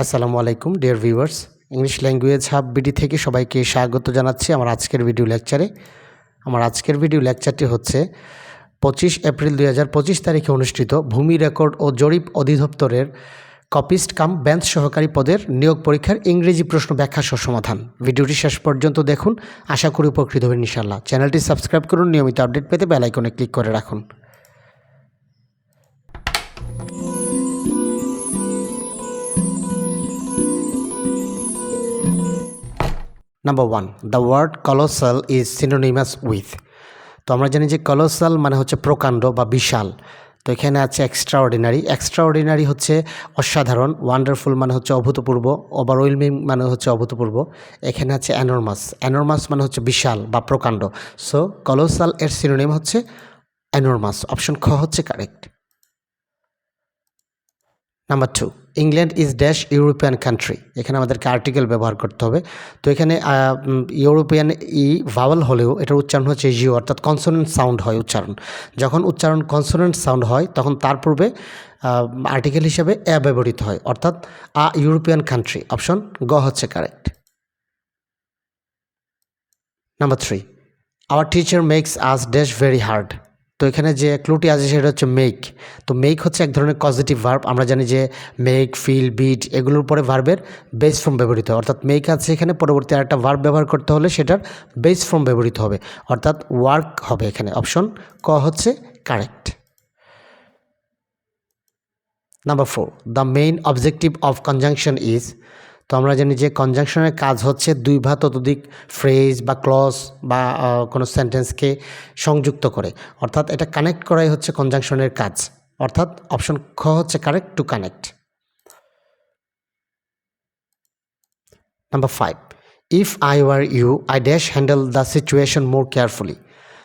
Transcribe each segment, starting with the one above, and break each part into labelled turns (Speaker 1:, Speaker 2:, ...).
Speaker 1: আসসালামু আলাইকুম, dear viewers. English language hub BD থেকে সবাইকে স্বাগত জানাচ্ছি আমার আজকের ভিডিও লেকচারে। আমার আজকের ভিডিও লেকচারটি হচ্ছে পঁচিশ এপ্রিল দুই হাজার পঁচিশ তারিখে অনুষ্ঠিত ভূমি রেকর্ড ও জরিপ অধিদপ্তরের কপিস্ট কাম বেঞ্চ সহকারী পদের নিয়োগ পরীক্ষার ইংরেজি প্রশ্ন ব্যাখ্যা সমাধান। ভিডিওটি শেষ পর্যন্ত দেখুন, আশা করি উপকৃত হবেন ইনশাল্লাহ চ্যানেলটি সাবস্ক্রাইব করুন, নিয়মিত আপডেট পেতে বেল আইকনে ক্লিক করে রাখুন। Number one the word colossal is synonymous with তো আমরা জানি যে কলোসাল মানে হচ্ছে প্রকাণ্ড বা বিশাল। তো এখানে আছে এক্সট্রা অর্ডিনারি এক্সট্রা অর্ডিনারি হচ্ছে অসাধারণ। ওয়ান্ডারফুল মানে হচ্ছে অভূতপূর্ব। ওভারওয়েলমিং মানে হচ্ছে অভূতপূর্ব। এখানে আছে অ্যানর্মাস অ্যানর্মাস মানে হচ্ছে বিশাল বা প্রকাণ্ড। সো কলোসাল এর সিনোনিম হচ্ছে অ্যানর্মাস অপশন খ হচ্ছে correct number two England is dash European country এখানে আমাদেরকে আর্টিকেল ব্যবহার করতে হবে। তো এখানে ইউরোপিয়ান ই ভাওয়াল হলেও এটার উচ্চারণ হচ্ছে জিও অর্থাৎ কনসোনেন্ট সাউন্ড হয় উচ্চারণ। যখন উচ্চারণ কনসোনেন্ট সাউন্ড হয়, তখন তার পূর্বে আর্টিকেল হিসেবে এ ব্যবহৃত হয়, অর্থাৎ আ ইউরোপিয়ান কান্ট্রি অপশন গ হচ্ছে correct number three our teacher makes us dash very hard তো এখানে যে ক্লুটি আছে সেটা হচ্ছে মেক তো মেক হচ্ছে এক ধরনের পজিটিভ ভার্ব আমরা জানি যে মেক ফিল বিট এগুলোর পরে ভার্বের বেস ফর্ম ব্যবহৃত হয়। অর্থাৎ মেক আছে এখানে, পরবর্তী আরেকটা ভার্ব ব্যবহার করতে হলে সেটার বেস ফর্ম ব্যবহৃত হবে। অর্থাৎ ওয়ার্ক হবে এখানে। অপশন ক হচ্ছে correct number four the main objective of conjunction is তো আমরা জানি যে কনজাংশনের কাজ হচ্ছে দুই বা ততোধিক ফ্রেজ বা ক্লজ বা কোনো সেন্টেন্সকে সংযুক্ত করে। অর্থাৎ এটা কানেক্ট করাই হচ্ছে কনজাংশনের কাজ। অর্থাৎ অপশন খ হচ্ছে correct to connect number five if I were you I dash handle the situation more carefully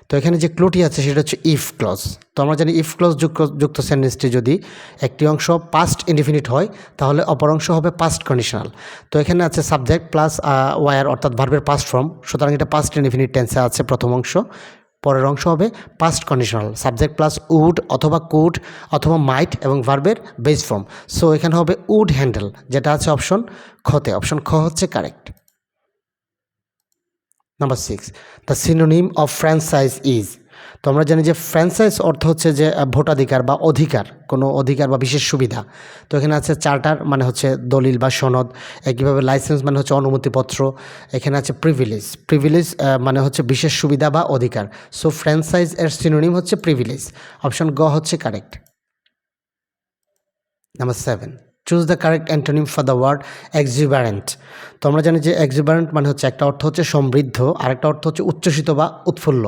Speaker 1: তো এখানে যে ক্লোটি আছে সেটা হচ্ছে ইফ ক্লজ তো আমরা জানি ইফ ক্লজ যুক্ত যুক্ত সেন্টেন্সটি যদি একটি অংশ পাস্ট ইনডিফিনিট হয়, তাহলে অপর অংশ হবে পাস্ট কন্ডিশনাল তো এখানে আছে সাবজেক্ট প্লাস ওয়ার অর্থাৎ ভার্বের পাস্ট ফর্ম সুতরাং এটা পাস্ট ইনডিফিনিট টেন্সে আছে প্রথম অংশ। পরের অংশ হবে past conditional subject plus would অথবা কুড অথবা মাইট এবং ভার্বের বেস ফর্ম সো এখানে হবে উড হ্যান্ডেল যেটা আছে অপশন খতে। অপশন খ হচ্ছে correct number six the synonym of franchise is তো আমরা জানি যে ফ্র্যাঞ্চাইজ অর্থ হচ্ছে যে ভোটাধিকার বা অধিকার, কোনো অধিকার বা বিশেষ সুবিধা। তো এখানে আছে চার্টার মানে হচ্ছে দলিল বা সনদ। একইভাবে লাইসেন্স মানে হচ্ছে অনুমতিপত্র। এখানে আছে প্রিভিলেজ প্রিভিলেজ মানে হচ্ছে বিশেষ সুবিধা বা অধিকার। সো ফ্র্যাঞ্চাইজ এর সিনোনিম হচ্ছে প্রিভিলেজ অপশন গ হচ্ছে correct number seven choose the correct antonym for the word exuberant তো আমরা জানি যে এক্সিবারেন্ট মানে হচ্ছে একটা অর্থ হচ্ছে সমৃদ্ধ আর একটা অর্থ হচ্ছে উচ্ছ্বসিত বা উৎফুল্ল।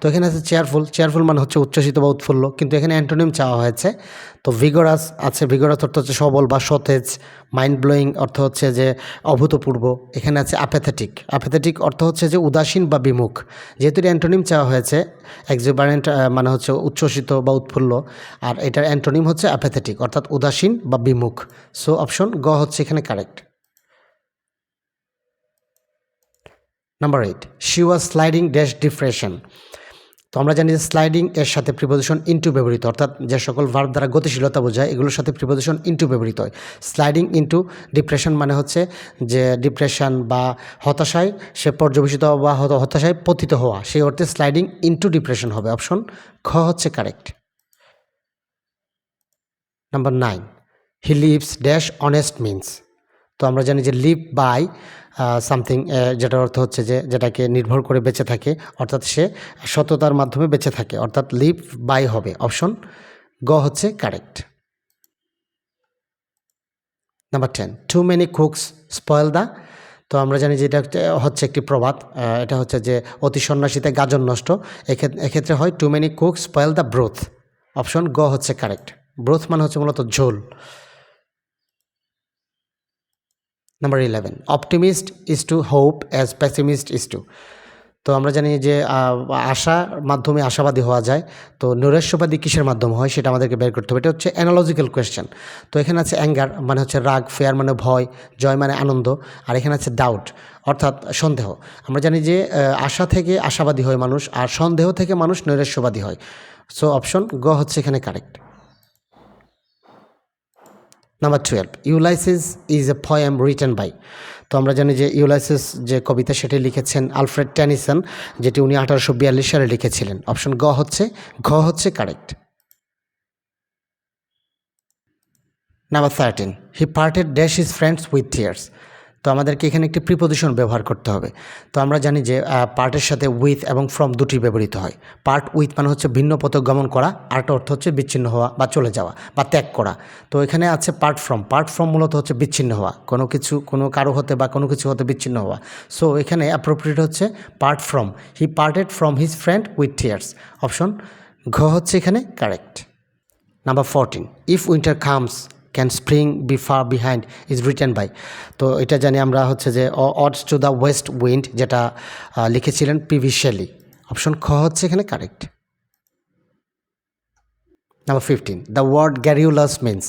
Speaker 1: তো এখানে আছে চেয়ারফুল চেয়ারফুল মানে হচ্ছে উচ্ছ্বসিত বা উৎফুল্ল, কিন্তু এখানে অ্যান্টোনিম চাওয়া হয়েছে। তো ভিগোরাস আছে ভিগোরাস অর্থ হচ্ছে সবল বা সতেজ মাইন্ড ব্লোয়িং অর্থ হচ্ছে যে অভূতপূর্ব। এখানে আছে অ্যাপেথেটিক অ্যাপেথেটিক অর্থ হচ্ছে যে উদাসীন বা বিমুখ। যেহেতু অ্যান্টোনিম চাওয়া হয়েছে এক্সিবারেন্ট মানে হচ্ছে উচ্ছ্বসিত বা উৎফুল্ল। আর এটার অ্যান্টোনিম হচ্ছে অ্যাপেথেটিক অর্থাৎ উদাসীন বা বিমুখ। সো অপশন গ হচ্ছে এখানে correct number eight she was sliding dash depression তো আমরা জানি যে স্লাইডিং এর সাথে প্রিপোজিশন ইনটু ব্যবহৃত, অর্থাৎ যে সকল ভার্ব দ্বারা গতিশীলতা বোঝায়, এগুলোর সাথে প্রিপোজিশন ইনটু ব্যবহৃত হয়। স্লাইডিং ইনটু ডিপ্রেশন মানে হচ্ছে যে ডিপ্রেশন বা হতাশায় সে পর্যবেসিত বা হতাশায় পতিত হওয়া। সেই অর্থে স্লাইডিং ইনটু ডিপ্রেশন হবে। অপশন খ হচ্ছে correct number nine he lives dash honest means তো আমরা জানি যে লিভ বাই সামথিং যেটার অর্থ হচ্ছে যে যেটাকে নির্ভর করে বেঁচে থাকে, অর্থাৎ সে সততার মাধ্যমে বেঁচে থাকে, অর্থাৎ লিভ বাই হবে অপশন গ হচ্ছে correct number ten too many cooks spoil the তো আমরা জানি যে এটা হচ্ছে একটি প্রবাদ এটা হচ্ছে যে অতি সন্ন্যাসীতে গাজন নষ্ট এক্ষেত্রে হয় too many cook spoil the broth option গ হচ্ছে কারেক্ট ব্রোথ মানে হচ্ছে মূলত ঝোল। Number eleven optimist is to hope as pessimist is to তো আমরা জানি যে আশার মাধ্যমে আশাবাদী হওয়া যায়। তো নৈরাশ্যবাদী কিসের মাধ্যমে হয় সেটা আমাদেরকে বের করতে হবে। এটা হচ্ছে অ্যানালজিক্যাল কোয়েশ্চেন তো এখানে আছে অ্যাঙ্গার মানে হচ্ছে রাগ ফেয়ার মানে ভয়, জয় মানে আনন্দ। আর এখানে আছে ডাউট অর্থাৎ সন্দেহ। আমরা জানি যে আশা থেকে আশাবাদী হয় মানুষ, আর সন্দেহ থেকে মানুষ নৈরাশ্যবাদী হয়। সো অপশন গ হচ্ছে এখানে correct number twelve Ulysses is a poem written by তো আমরা জানি যে ইউলাইসিস যে কবিতা সেটি লিখেছেন আলফ্রেড ট্যানিসন, যেটি উনি আঠারোশো বিয়াল্লিশ সালে লিখেছিলেন। অপশন গ হচ্ছে, ঘ হচ্ছে correct number thirteen he parted dash his friends with tears তো আমাদেরকে এখানে একটি প্রিপোজিশন ব্যবহার করতে হবে। তো আমরা জানি যে পার্টের সাথে উইথ এবং ফ্রম দুটি ব্যবহৃত হয়। পার্ট উইথ মানে হচ্ছে ভিন্ন পথক গমন করা, আরেকটা অর্থ হচ্ছে বিচ্ছিন্ন হওয়া বা চলে যাওয়া বা ত্যাগ করা। তো এখানে আছে পার্ট ফ্রম পার্ট ফ্রম মূলত হচ্ছে বিচ্ছিন্ন হওয়া। কোনো কিছু, কোনো কারও হতে বা কোনো কিছু হতে বিচ্ছিন্ন হওয়া। সো এখানে অ্যাপ্রোপ্রিয়েট হচ্ছে part from he parted from his friend with tears option ঘ হচ্ছে এখানে correct number fourteen if winter comes can spring be far behind is written by তো এটা জানি আমরা হচ্ছে যে odes to the west wind যেটা লিখেছিলেন পিভি শেলি। অপশন খ হচ্ছে এখানে correct number fifteen the word garrulous means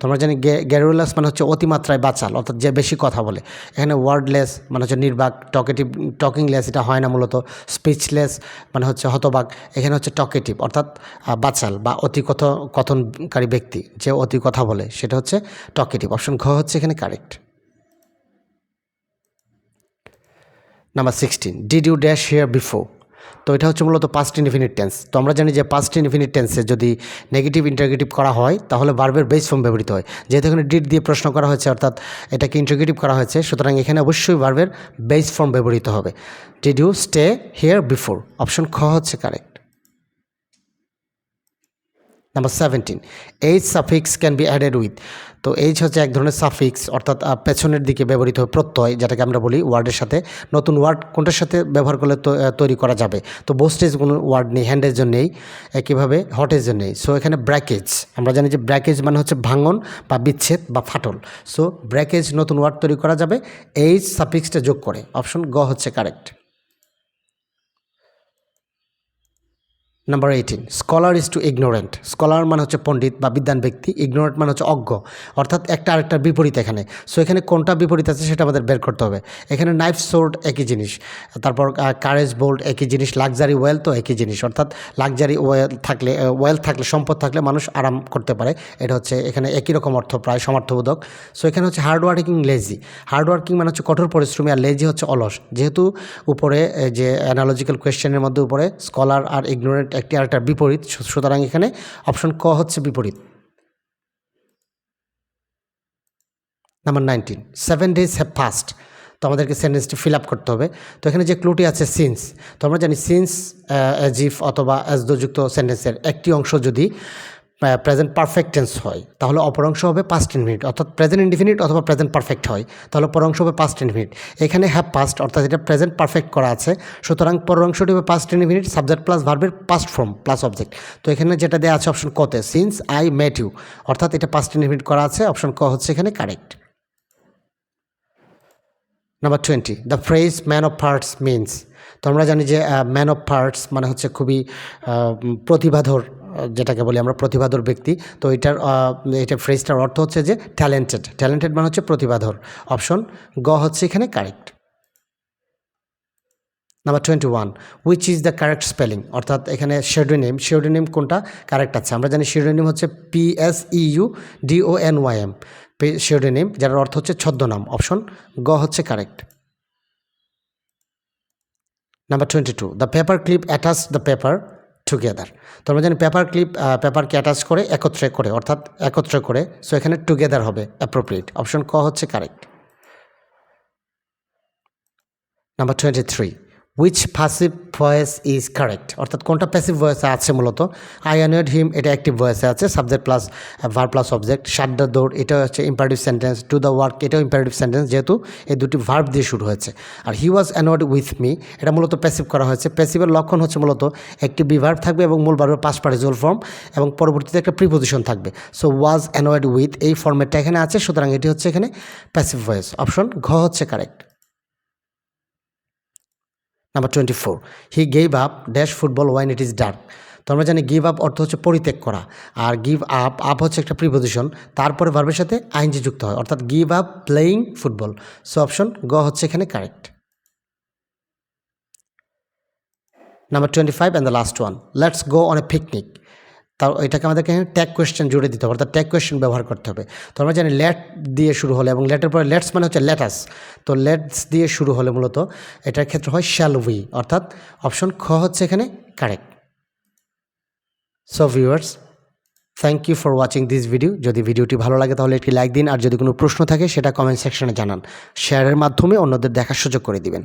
Speaker 1: তোমরা জানি গ্যারিউলাস মানে হচ্ছে অতিমাত্রায় বাচাল, অর্থাৎ যে বেশি কথা বলে। এখানে ওয়ার্ডলেস মানে হচ্ছে নির্বাক টকেটিভ টকিংলেস এটা হয় না মূলত স্পিচলেস মানে হচ্ছে হতবাক, এখানে হচ্ছে টকেটিভ অর্থাৎ বাচাল বা অতি কথ কথনকারী ব্যক্তি যে অতি কথা বলে, সেটা হচ্ছে টকেটিভ অপশন ঘ হচ্ছে এখানে correct number sixteen did you dash here before তো এটা হচ্ছে মূলত পাস্ট ইনফিনিট টেন্স তো আমরা জানি যে পাস্ট ইনফিনিট টেন্সে যদি নেগেটিভ ইন্টারগেটিভ করা হয়, তাহলে বার্বের বেস ফর্ম ব্যবহৃত হয়। যেহেতু এখানে ডিট দিয়ে প্রশ্ন করা হয়েছে, অর্থাৎ এটাকে ইন্টারগেটিভ করা হয়েছে, সুতরাং এখানে অবশ্যই বার্বের বেস ফর্ম ব্যবহৃত হবে। Did you stay here before option খ হচ্ছে correct number seventeen H suffix can be added with তো এইচ হচ্ছে এক ধরনের সাফিক্স অর্থাৎ পেছনের দিকে ব্যবহৃত হয় প্রত্যয়, যেটাকে আমরা বলি ওয়ার্ডের সাথে। নতুন ওয়ার্ড কোনটার সাথে ব্যবহার করলে তৈরি করা যাবে? তো বোস্টেজ কোনো ওয়ার্ড নেই হ্যান্ডের জন্য নেই, একইভাবে হটের জন্য নেই। সো এখানে ব্র্যাকেজ আমরা জানি যে ব্র্যাকেজ মানে হচ্ছে ভাঙন বা বিচ্ছেদ বা ফাটল। সো ব্র্যাকেজ নতুন ওয়ার্ড তৈরি করা যাবে এইচ সাফিক্সটা যোগ করে। অপশন গ হচ্ছে correct number eighteen scholar is to ignorant scholar মানে হচ্ছে পণ্ডিত বা বিদ্যান ব্যক্তি ইগনোরেন্ট মানে হচ্ছে অজ্ঞ। অর্থাৎ একটা আরেকটার বিপরীত এখানে। সো এখানে কোনটা বিপরীত আছে সেটা আমাদের বের করতে হবে। এখানে নাইফ সোর্ড একই জিনিস। তারপর কারেজ বোল্ড একই জিনিস। লাক্সারি ওয়েল তো একই জিনিস। অর্থাৎ লাক্সারি ওয়েল থাকলে ওয়েল থাকলে, সম্পদ থাকলে মানুষ আরাম করতে পারে। এটা হচ্ছে এখানে একই রকম অর্থ, প্রায় সমার্থবোধক। সো এখানে হচ্ছে hard working lazy hard working মানে হচ্ছে কঠোর পরিশ্রমী আর লেজি হচ্ছে অলস। যেহেতু উপরে যে অ্যানালজিক্যাল কোয়েশ্চেনের মধ্যে উপরে স্কলার আর ইগনোরেন্ট একটি বিপরীত সুতরাং এখানে অপশন ক হচ্ছে বিপরীত। Number nineteen seven days have fast তো আমাদেরকে সেন্টেন্সটি ফিল আপ করতে হবে। তো এখানে যে ক্লুটি আছে সিন্স তো আমরা জানি সিন্স জিফ অথবা অ্যাজ দোযুক্ত সেন্টেন্সের একটি অংশ যদি প্রেজেন্ট পারফেক্ট টেন্স হয়। তাহলে অপর অংশ হবে পাস্ট ইনফিনিট অর্থাৎ প্রেজেন্ট ইনডিফিনিট অথবা প্রেজেন্ট পারফেক্ট হয়। তাহলে পর অংশ হবে পাস্ট ইনফিনিট এখানে হ্যাভ পাস্ট অর্থাৎ এটা প্রেজেন্ট পারফেক্ট করা আছে। সুতরাং পর অংশটি হবে পাস্ট ইনফিনিট সাবজেক্ট প্লাস ভার্বের পাস্ট ফর্ম প্লাস অবজেক্ট তো এখানে যেটা দেওয়া আছে অপশন কতে সিন্স আই মেট ইউ অর্থাৎ এটা পাস্ট ইনফিনিট করা আছে অপশন ক হচ্ছে এখানে correct number twenty the phrase man of parts means তো আমরা জানি যে ম্যান অফ পার্টস মানে হচ্ছে খুবই প্রতিভাধর যেটাকে বলি আমরা প্রতিভাধর ব্যক্তি, তো এটার এটা ফ্রেজটার অর্থ হচ্ছে যে ট্যালেন্টেড ট্যালেন্টেড মানে হচ্ছে প্রতিভাধর। অপশন গ হচ্ছে এখানে correct number twenty one which is the correct spelling অর্থাৎ এখানে শেডোনিম শেডোনিম কোনটা কারেক্ট আছে? আমরা জানি শেডোনিম হচ্ছে P S U D O N Y M pseudonym যার অর্থ হচ্ছে ছদ্মনাম। অপশন গ হচ্ছে correct number twenty two the paper clip attach the paper together তো আমরা জানি পেপার ক্লিপ পেপারকে অ্যাটাচ করে একত্রে করে, অর্থাৎ একত্রে করে সো এখানে টুগেদার হবে অ্যাপ্রোপ্রিয়েট অপশন ক হচ্ছে correct number twenty three which passive voice is correct অর্থাৎ কোনটা প্যাসিভ ভয়েসে আছে মূলত? আই অ্যানোয়েড হিম এটা অ্যাক্টিভ ভয়েসে আছে subject plus verb plus object shut the door এটা হচ্ছে imperative sentence to the work এটাও ইম্পারেটিভ সেন্টেন্স যেহেতু এই দুটি ভার্ব দিয়ে শুরু হয়েছে। আর he was annoyed with me এটা মূলত প্যাসিভ করা হয়েছে। প্যাসিভের লক্ষণ হচ্ছে মূলত একটি বিভার্ব থাকবে এবং মূল ভার্বের পাস পার্টিসিপাল ফর্ম এবং পরবর্তীতে একটা প্রিপোজিশন থাকবে। সো ওয়াজ অ্যানোয়েড উইথ এই ফর্মেটটা এখানে আছে, সুতরাং এটি হচ্ছে এখানে প্যাসিভ ভয়েস অপশন ঘ হচ্ছে correct number twenty four he gave up dash football when it is dark তো আমরা জানি গিভ আপ অর্থ হচ্ছে পরিত্যাগ করা। আর গিভ আপ আপ হচ্ছে একটা প্রিপোজিশন তারপরে ভার্বের সাথে আইনজি যুক্ত হয়। অর্থাৎ give up playing football so option গ হচ্ছে এখানে correct number twenty five and the last one let's go on a picnic তার এটাকে আমাদেরকে ট্যাগ কোয়েশ্চেন জুড়ে দিতে হবে, অর্থাৎ ট্যাগ কোয়েশ্চেন ব্যবহার করতে হবে। তো আমরা জানি লেট দিয়ে শুরু হলে এবং লেটের পরে লেটস মানে হচ্ছে লেটাস তো লেটস দিয়ে শুরু হলে মূলত এটার ক্ষেত্রে হয় শ্যাল উই অর্থাৎ অপশন খ হচ্ছে এখানে correct so viewers thank you for watching this video যদি ভিডিওটি ভালো লাগে তাহলে একটি লাইক দিন, আর যদি কোনো প্রশ্ন থাকে সেটা কমেন্ট সেকশনে জানান। শেয়ারের মাধ্যমে অন্যদের দেখার সুযোগ করে দিবেন।